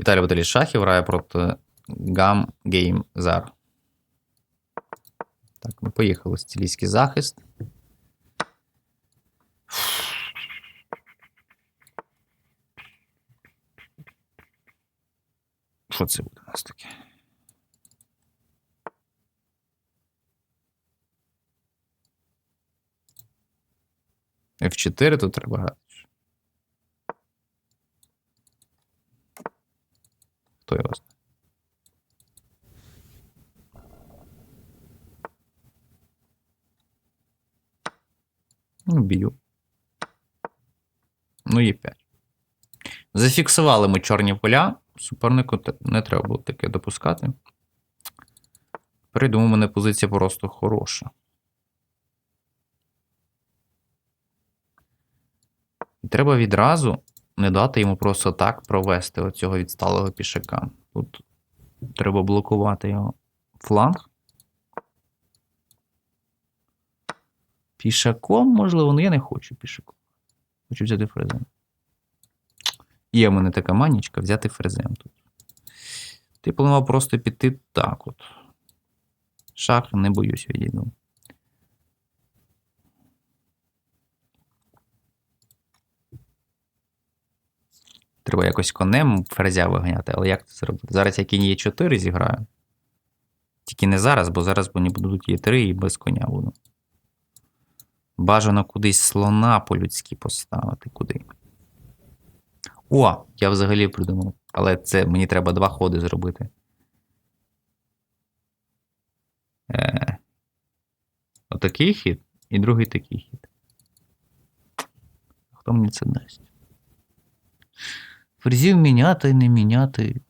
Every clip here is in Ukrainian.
Віталій Баталій Шахів грає проти Гам Гейм Зар. Так, ми поїхали. Стилійський захист. Що це буде у нас таке? F4 тут треба грати. Хто його? Ну, б'ю. Ну, є 5. Зафіксували ми чорні поля. Супернику не треба було таке допускати. Перейдемо, у мене позиція просто хороша. І треба відразу не дати йому просто так провести оцього відсталого пішака. Тут треба блокувати його фланг. Пішаком, можливо, ну я не хочу пішаком. Хочу взяти фрезем. Є в мене така манічка взяти фрезем тут. Ти планував просто піти так от. Шах, не боюсь, відійду. Треба якось конем ферзя виганяти, але як це зробити? Зараз я кінь Е4 зіграю. Тільки не зараз, бо зараз мені будуть Е3 і без коня буду. Бажано кудись слона по-людськи поставити. Куди? О, я взагалі придумав. Але це мені треба два ходи зробити. Е, отакий хід і другий такий хід. Хто мені це дасть? Ферзів міняти, не міняти.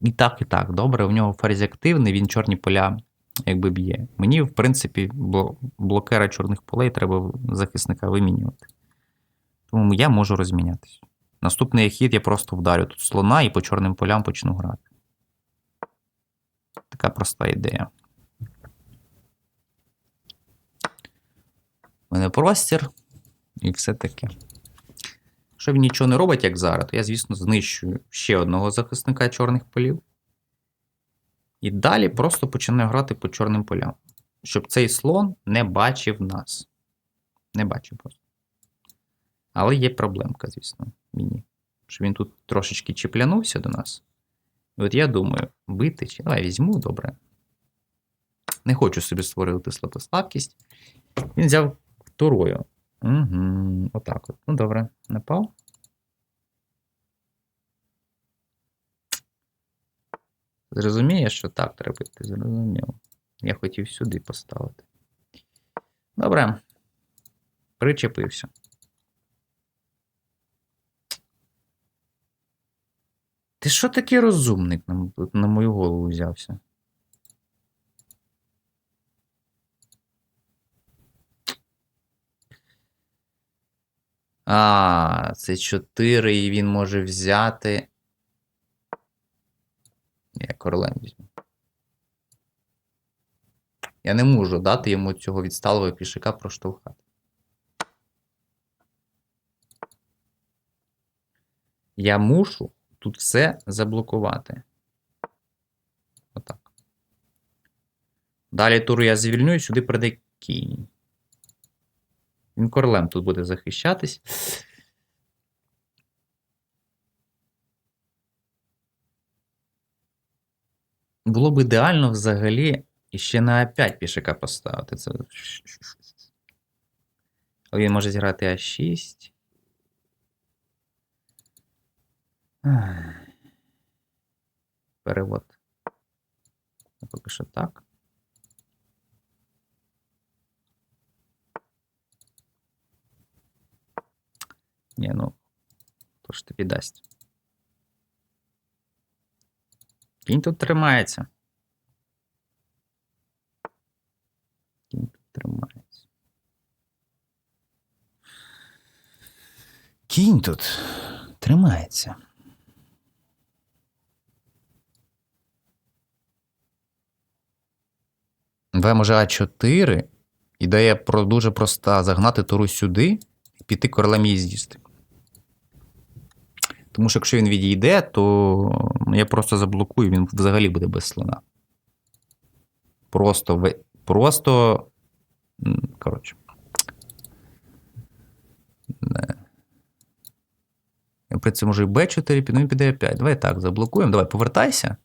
І так, і так. Добре, в нього ферзь активний, він чорні поля якби б'є. Мені, в принципі, блокера чорних полей треба захисника вимінювати. Тому я можу розмінятись. Наступний хід я просто вдарю тут слона і по чорним полям почну грати. Така проста ідея. У мене простір і все таке. Якщо він нічого не робить, як зараз, то я, звісно, знищую ще одного захисника чорних полів. І далі просто починаю грати по чорним полям. Щоб цей слон не бачив нас. Не бачив просто. Але є проблемка, звісно, мені. Що він тут трошечки чіплянувся до нас. І от я думаю, бити чи. Давай візьму, добре. Не хочу собі створювати слабослабкість. Він взяв второю. Угу, отак от. Ну, добре, напав. Зрозуміє, що так треба йти, зрозуміло. Я хотів сюди поставити. Добре. Причепився. Ти що такий розумник на мою голову взявся? А, це 4, і він може взяти. Я королем візьму. Я не можу дати йому цього відсталого пішака проштовхати. Я мушу тут все заблокувати. Отак. Далі туру я звільню і сюди прийде кінь. Він королем тут буде захищатись. Було б ідеально взагалі іще на А5 пішака поставити. Це... Але він може зіграти А6. Перевод. Поки що так. Ні, ну, то ж тобі дасть. Кінь тут тримається. Кінь тут тримається. Кінь тут тримається. В може А4. Ідея про дуже проста: загнати туру сюди і піти королем її з'їсти. Тому що якщо він відійде, то я просто заблокую, він взагалі буде без слона. Просто просто. Коротше. Не. Я при цьому можу і Б4, під- ну, він піде 5. Давай так, заблокуємо. Давай, повертайся.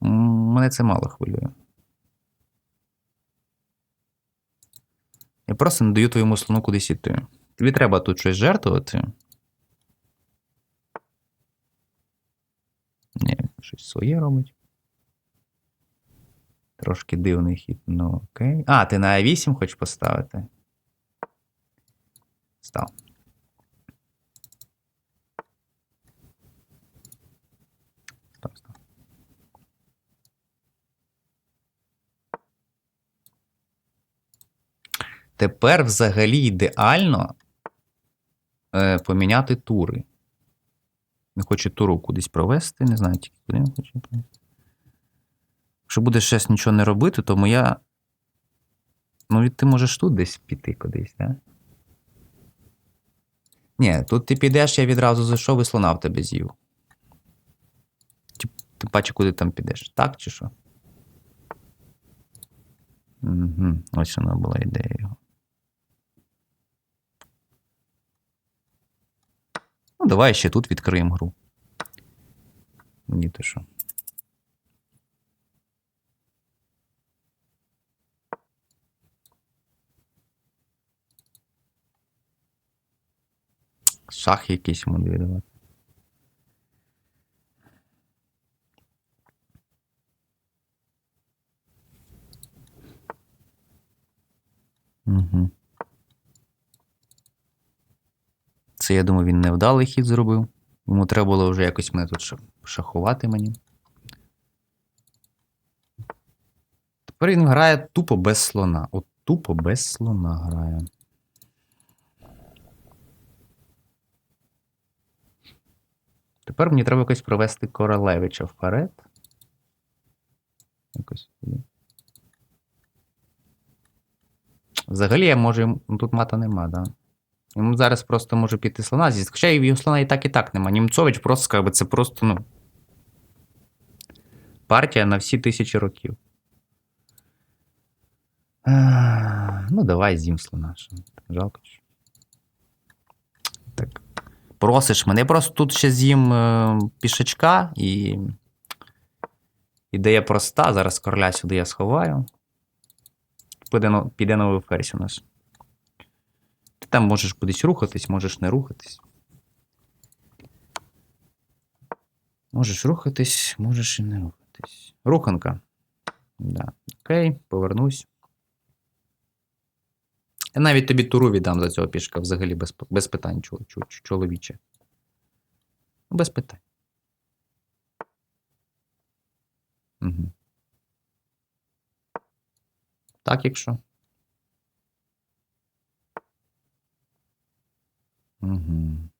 Мене це мало хвилює. Я просто не даю твоєму слону кудись іти. Тобі треба тут щось жертвувати. Ні, щось своє робить. Трошки дивний хід, ну окей. А, ти на А8 хочеш поставити? Став. Став, став. Тепер взагалі ідеально е, поміняти тури. Не хоче туру кудись провести, не знаю тільки куди він хоче провести. Якщо будеш щось нічого не робити, то моя. Ну, ти можеш тут десь піти кудись, так? Ні, тут ти підеш, я відразу зайшов і слона в тебе з'їв. Ти бачиш, куди там підеш. Так чи що? Угу. Ось вона була ідея його. Ну, давай ще тут відкриємо гру. Мені то що. Шах якийсь йому віддавати. Угу. Це, я думаю, він невдалий хід зробив. Йому треба було вже якось мене тут шахувати мені. Тепер він грає тупо без слона. От тупо без слона грає. Тепер мені треба якось провести королевича вперед. Якось. Взагалі я можу. Тут мата нема, да? Йому зараз просто може піти слона з'їсти. Хоча і його слона і так, і так нема. Німцович просто скаже, це просто, ну. Партія на всі тисячі років. А, ну, давай з'їм слона. Жалко. Так. Просиш мене. Просто тут ще з'їм е, пішачка і. Ідея проста. Зараз короля сюди я сховаю. Піде, піде новий ферзь у нас. Ти там можеш кудись рухатись, можеш не рухатись. Можеш рухатись, можеш і не рухатись. Руханка. Да. Окей, повернусь. Я навіть тобі туру віддам за цього пішка взагалі без, без питань, чол- чол- чоловіче. Без питань. Угу. Так, якщо. Угу.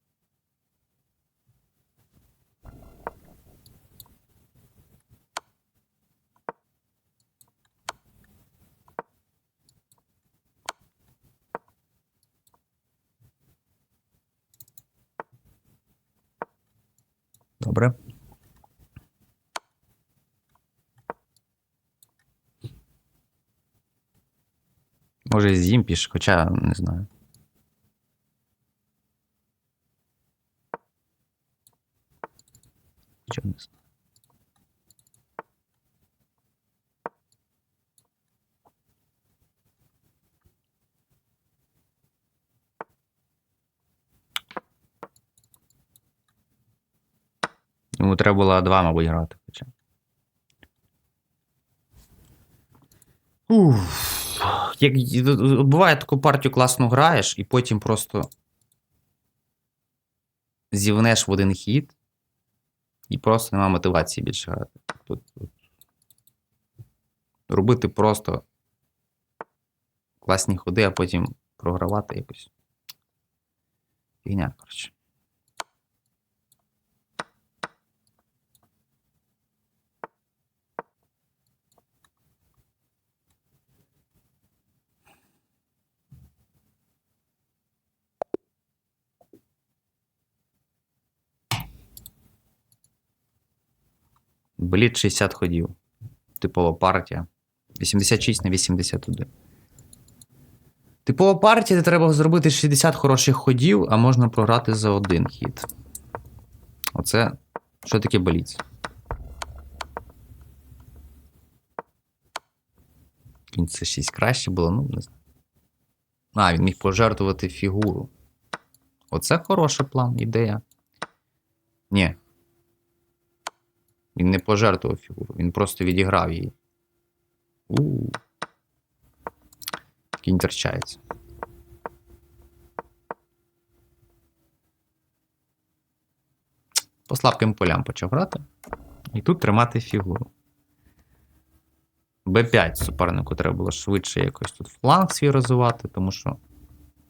Добре. Може, з'їм піш, хоча не знаю. Хоча не знаю. Йому треба було два, мабуть, грати. Уф. Як, буває таку партію класно граєш, і потім просто зівнеш в один хід, і просто нема мотивації більше грати. Тут, тут. Робити просто класні ходи, а потім програвати якось. Фігня, коротше. Блід 60 ходів. Типова партія. 86 на 81. Типова партія, де треба зробити 60 хороших ходів, а можна програти за один хід. Оце. Що таке бліц? Кінь це 6 краще було, ну не знаю. А, він міг пожертвувати фігуру. Оце хороший план, ідея. Ні. Він не пожертвував фігуру, він просто відіграв її. у Кінь терчається. По слабким полям почав грати. І тут тримати фігуру. Б5 супернику треба було швидше якось тут фланг свій розвивати, тому що,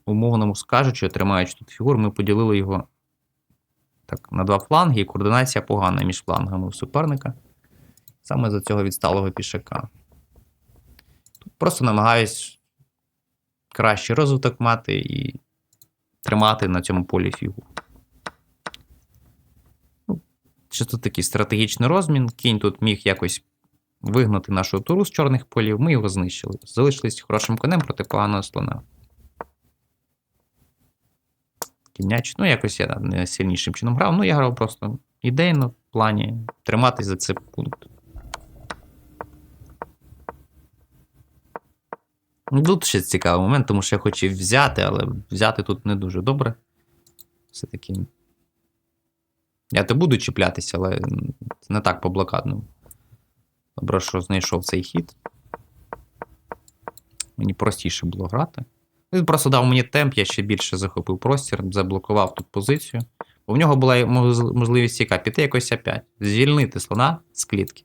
умовно скажучи, тримаючи тут фігуру, ми поділили його так, на два фланги, і координація погана між флангами у суперника. Саме за цього відсталого пішака. Просто намагаюсь кращий розвиток мати і тримати на цьому полі фігуру. Ну, Чисто такий стратегічний розмін. Кінь тут міг якось вигнати нашу туру з чорних полів, ми його знищили. Залишились хорошим конем проти поганого слона. Кінняч, ну якось я не сильнішим чином грав. Ну, я грав просто ідейно в плані триматись за цей пункт. Ну, Тут ще цікавий момент, тому що я хотів взяти, але взяти тут не дуже добре. Все-таки. Я то буду чіплятися, але не так по блокадному. Добре, що знайшов цей хід. Мені простіше було грати. Він просто дав мені темп, я ще більше захопив простір, заблокував тут позицію. В нього була можливість яка піти якось А5, звільнити слона з клітки.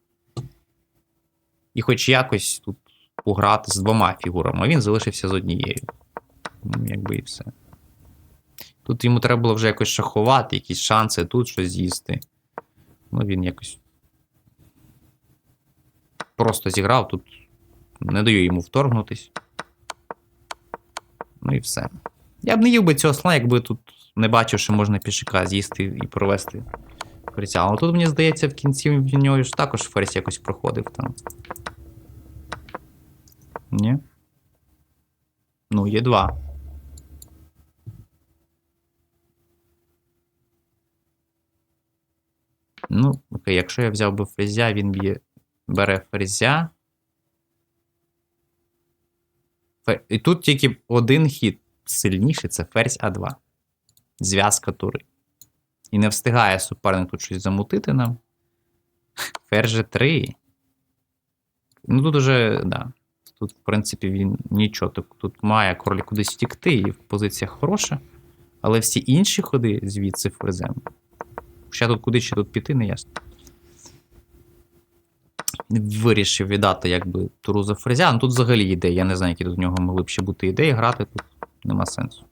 І хоч якось тут пограти з двома фігурами, а він залишився з однією. Ну, Якби і все. Тут йому треба було вже якось шахувати, якісь шанси тут щось з'їсти. Ну, він якось просто зіграв, тут не даю йому вторгнутись. Ну і все. Я б не їв би цього слона, якби тут не бачив, що можна пішика з'їсти і провести ферзя. Але тут, мені здається, в кінці в нього ж також ферзь якось проходив там. Ні? Ну, є два. Ну, окей, якщо я взяв би ферзя, він б'є бере ферзя. І тут тільки один хід сильніший це ферзь А2. Зв'язка тури. І не встигає суперник тут щось замутити нам. Ферзь G3. Ну тут уже, да. Тут, в принципі, він нічого. Тут, тут має король кудись втікти, і позиція хороша. Але всі інші ходи звідси ферзем. Ще тут куди ще тут піти, не ясно. Вирішив віддати якби туру за фрезя. Ну тут взагалі ідеї. Я не знаю, які у нього могли б ще бути ідеї грати тут. Нема сенсу.